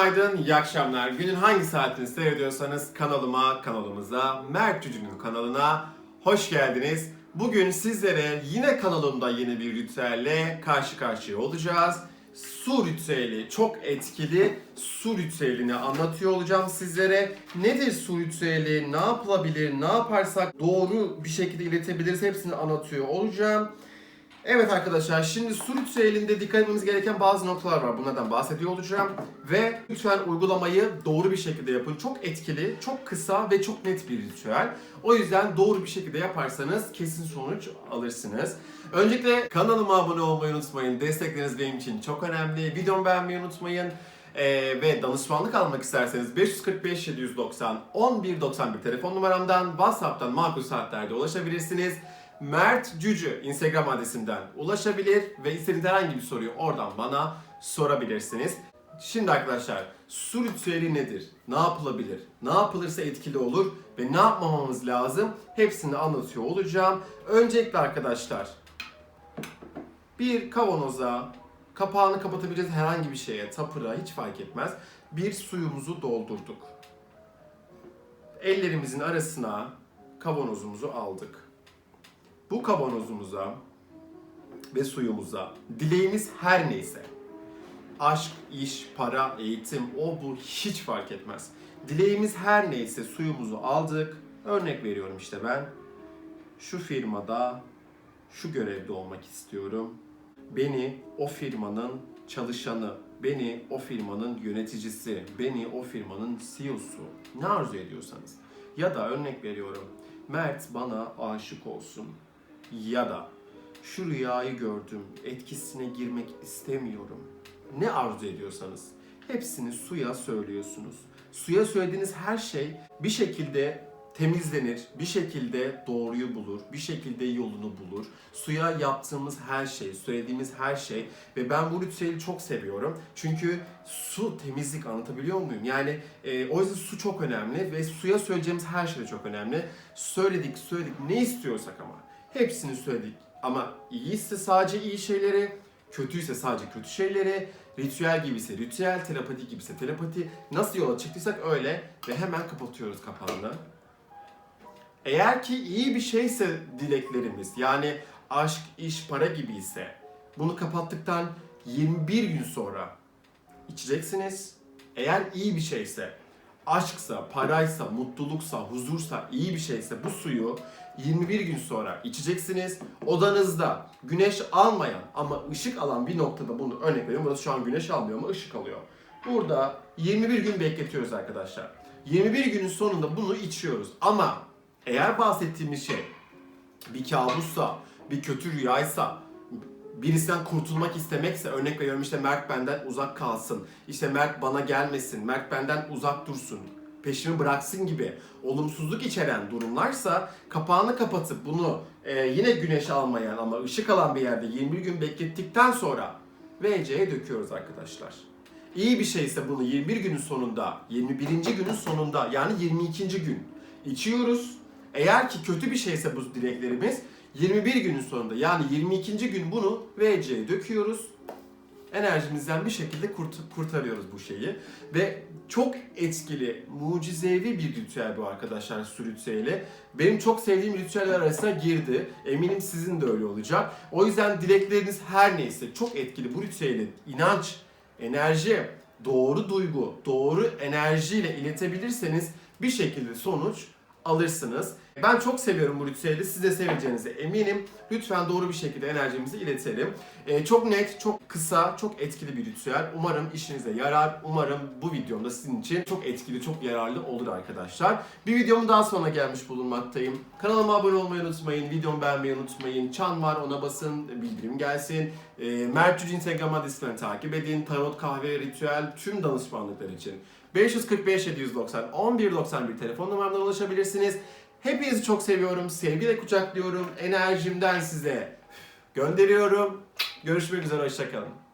Günaydın, iyi akşamlar. Günün hangi saatini seyrediyorsanız kanalıma, kanalımıza, Mert Cücü'nün kanalına hoş geldiniz. Bugün sizlere yine kanalımda yeni bir ritüelle karşı karşıya olacağız. Su ritüeli, çok etkili su ritüelini anlatıyor olacağım sizlere. Nedir su ritüeli, ne yapılabilir, ne yaparsak doğru bir şekilde iletebiliriz hepsini anlatıyor olacağım. Evet arkadaşlar şimdi su ritüelinde dikkat etmemiz gereken bazı noktalar var. Bunlardan bahsediyor olacağım. Ve lütfen uygulamayı doğru bir şekilde yapın. Çok etkili, çok kısa ve çok net bir ritüel. O yüzden doğru bir şekilde yaparsanız kesin sonuç alırsınız. Öncelikle kanalıma abone olmayı unutmayın. Destekleriniz benim için çok önemli. Videomu beğenmeyi unutmayın. Ee, ve danışmanlık almak isterseniz 545 790 1191 telefon numaramdan WhatsApp'tan makul saatlerde ulaşabilirsiniz. Mert Cücü Instagram adresimden ulaşabilir ve istediğiniz herhangi bir soruyu oradan bana sorabilirsiniz. Şimdi arkadaşlar su ritüeli nedir? Ne yapılabilir? Ne yapılırsa etkili olur ve ne yapmamamız lazım? Hepsini anlatıyor olacağım. Öncelikle arkadaşlar bir kavanoza kapağını kapatabileceğiz herhangi bir şeye, tapıra hiç fark etmez. Bir suyumuzu doldurduk. Ellerimizin arasına kavanozumuzu aldık. Bu kavanozumuza ve suyumuza dileğimiz her neyse aşk, iş, para, eğitim, o bu hiç fark etmez. Dileğimiz her neyse suyumuzu aldık. Örnek veriyorum işte ben. Şu firmada şu görevde olmak istiyorum. Beni o firmanın çalışanı, beni o firmanın yöneticisi, beni o firmanın CEO'su ne arzu ediyorsanız. Ya da örnek veriyorum. Mert bana aşık olsun. Ya da şu rüyayı gördüm, etkisine girmek istemiyorum. Ne arzu ediyorsanız hepsini suya söylüyorsunuz. Suya söylediğiniz her şey bir şekilde temizlenir, bir şekilde doğruyu bulur, bir şekilde yolunu bulur. Suya yaptığımız her şey, söylediğimiz her şey ve ben bu ritüeli çok seviyorum. Çünkü su temizlik anlatabiliyor muyum? Yani e, o yüzden su çok önemli ve suya söyleyeceğimiz her şey de çok önemli. Söyledik, söyledik ne istiyorsak ama hepsini söyledik. Ama iyiyse sadece iyi şeyleri, kötüyse sadece kötü şeyleri, ritüel gibiyse ritüel, telepati gibiyse telepati. Nasıl yola çıktıysak öyle ve hemen kapatıyoruz kapağını. Eğer ki iyi bir şeyse dileklerimiz yani aşk, iş, para gibi ise bunu kapattıktan 21 gün sonra içeceksiniz. Eğer iyi bir şeyse, aşksa, paraysa, mutluluksa, huzursa, iyi bir şeyse bu suyu 21 gün sonra içeceksiniz. Odanızda güneş almayan ama ışık alan bir noktada bunu örnek veriyorum. Burası şu an güneş almıyor ama ışık alıyor. Burada 21 gün bekletiyoruz arkadaşlar. 21 günün sonunda bunu içiyoruz. Ama eğer bahsettiğimiz şey bir kabussa, bir kötü rüyaysa, birisinden kurtulmak istemekse örnek veriyorum işte Mert benden uzak kalsın, işte Mert bana gelmesin, Mert benden uzak dursun, peşimi bıraksın gibi olumsuzluk içeren durumlarsa kapağını kapatıp bunu e, yine güneş almayan ama ışık alan bir yerde 21 gün beklettikten sonra WC'ye döküyoruz arkadaşlar. İyi bir şeyse bunu 21 günün sonunda, 21. günün sonunda yani 22. gün içiyoruz. Eğer ki kötü bir şeyse bu dileklerimiz 21 günün sonunda yani 22. gün bunu WC'ye döküyoruz. Enerjimizden bir şekilde kurt- kurtarıyoruz bu şeyi. Ve çok etkili, mucizevi bir ritüel bu arkadaşlar su ritüeli. Benim çok sevdiğim ritüeller arasına girdi. Eminim sizin de öyle olacak. O yüzden dilekleriniz her neyse çok etkili bu ritüeli inanç, enerji, doğru duygu, doğru enerjiyle iletebilirseniz bir şekilde sonuç alırsınız. Ben çok seviyorum bu ritüeli. Siz de seveceğinize eminim. Lütfen doğru bir şekilde enerjimizi iletelim. Ee, çok net, çok kısa, çok etkili bir ritüel. Umarım işinize yarar. Umarım bu videom da sizin için çok etkili, çok yararlı olur arkadaşlar. Bir videomun daha sonuna gelmiş bulunmaktayım. Kanalıma abone olmayı unutmayın. Videomu beğenmeyi unutmayın. Çan var ona basın, bildirim gelsin. Ee, Mert Cüce Instagram adresinden takip edin. Tarot, kahve, ritüel, tüm danışmanlıklar için. 545 790 1191 telefon numaramdan ulaşabilirsiniz. Hepinizi çok seviyorum. Sevgiyle kucaklıyorum. Enerjimden size gönderiyorum. Görüşmek üzere. Hoşçakalın.